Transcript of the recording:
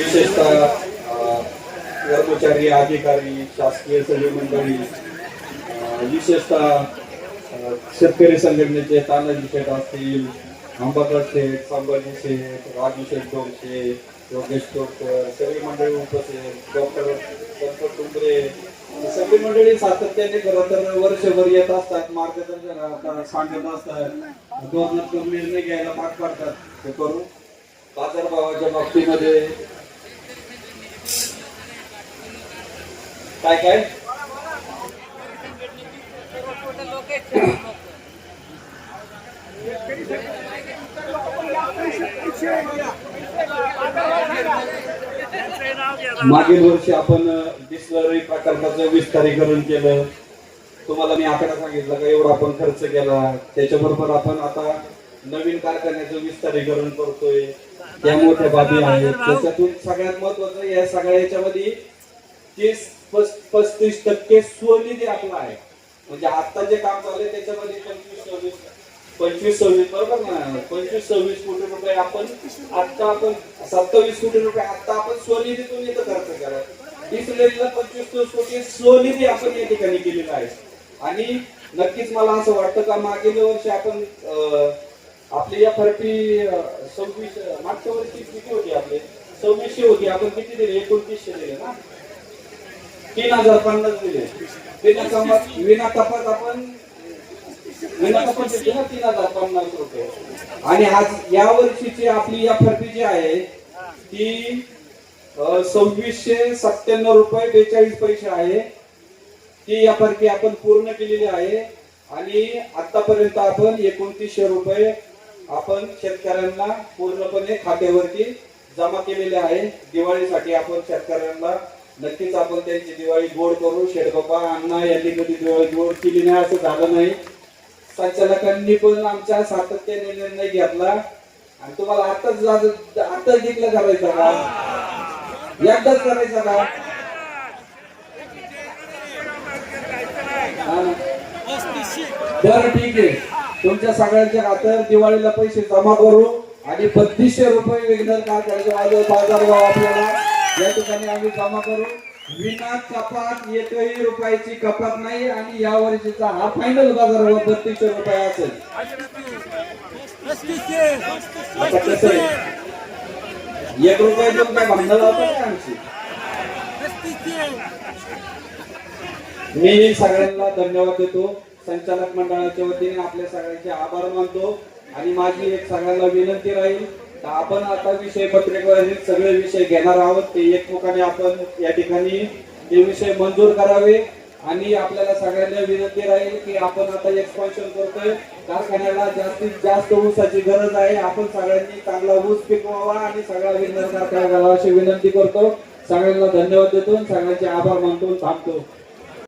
विशेषतः कर्मचारी अधिकारी शासकीय सचिव मंडळी विशेषतः शेतकरी संघटनेचे तानाजी शेठ असतील अंबादास शेठ संभाजी शेठ राजू शेठ डोंगशे योगेश टोकर सगळी मंडळी उपस्थित डॉक्टर डॉक्टर टुंबरे सगळी मंडळी सातत्याने खरं तर वर्षभर येत असतात मार्गदर्शन सांगत असतात. धोरणात्मक निर्णय घ्यायला भाग पाडतात. हे करू बाजारभावाच्या बाबतीमध्ये काय काय? मागील वर्षी आपण डिस्लरी प्रकल्पाचं विस्तारीकरण केलं. तुम्हाला मी आकडा सांगितला का एवढा आपण खर्च केला. त्याच्याबरोबर आपण आता नवीन कारखान्याचं विस्तारीकरण करतोय. त्या मोठ्या बाबी आहेत. त्याच्यातून सगळ्यात महत्वाचं या सगळ्या याच्यामध्ये तीस पस्तीस टक्के स्वनिधी आपला आहे. म्हणजे आता जे काम चाललंय त्याच्यामध्ये पंचवीस सव्वीस पंचवीस सव्वीस बरोबर ना? पंचवीस सव्वीस कोटी रुपये आपण आता आपण सत्तावीस कोटी रुपये आता आपण स्वनिधीतून इथं खर्च केला डिस्लेरीला पंचवीस तीस कोटी स्वनिधी आपण या ठिकाणी केलेला आहे. आणि नक्कीच मला असं वाटतं का मागील वर्षी आपण आपली या फरटी सव्वीस मागच्या वर्षी किती होती आपले? सव्वीसशे होती. आपण किती दिले? एकोणतीसशे दिले ना? तीन हजार पन्नास दिले. विना कपात विना कपात आपण विना कपात ना तीन हजार पन्नास रुपये. आणि आज या वर्षीची आपली या फरटी जी आहे ती सव्वीसशे सत्त्याण्णव रुपये बेचाळीस पैसे आहे. ती या फरकी आपण पूर्ण केलेली आहे. आणि आतापर्यंत आपण एकोणतीसशे रुपये आपण शेतकऱ्यांना पूर्णपणे खात्यावरती जमा केलेले आहे. दिवाळीसाठी आपण शेतकऱ्यांना नक्कीच आपण त्यांची दिवाळी गोड करू. शेडबाबा अण्णा यांनी कधी दिवाळी गोड केली नाही असं झालं नाही. संचालकांनी पण आमच्या सातत्याने निर्णय घेतला. आणि तुम्हाला आताच आताच डिक्लेअर करायचा का? एकदाच करायचा का? बरं ठीक आहे. तुमच्या सगळ्यांच्या खात्यावर दिवाळीला पैसे जमा करू आणि बत्तीसशे रुपये विघ्नर कारखान्याचे बाजार भाव आपल्याला. या ठिकाणी आम्ही जमा करू. विना कपात एकही रुपयाची कपात नाही आणि या वर्षीचा हा फायनल बाजारभाव बत्तीसशे रुपये असेल. एक रुपये देऊन काय भांडण आमची? मी सगळ्यांना धन्यवाद देतो. संचालक मंडळाच्या वतीने आपल्या सगळ्यांचे आभार मानतो आणि माझी एक सगळ्यांना विनंती राहील तर आपण आता विषय पत्रिकेवरील सगळे विषय घेणार आहोत. ते एकमुखाने आपण या ठिकाणी ते विषय मंजूर करावे. आणि आपल्याला सगळ्यांना विनंती राहील की आपण आता एक्सपान्शन करतोय. कारखान्याला जास्तीत जास्त ऊसाची गरज आहे. आपण सगळ्यांनी चांगला ऊस पिकवावा आणि सगळा विनंती कारखाना घालावा अशी विनंती करतो. सगळ्यांना धन्यवाद देतो सगळ्यांचे आभार मानतो थांबतो.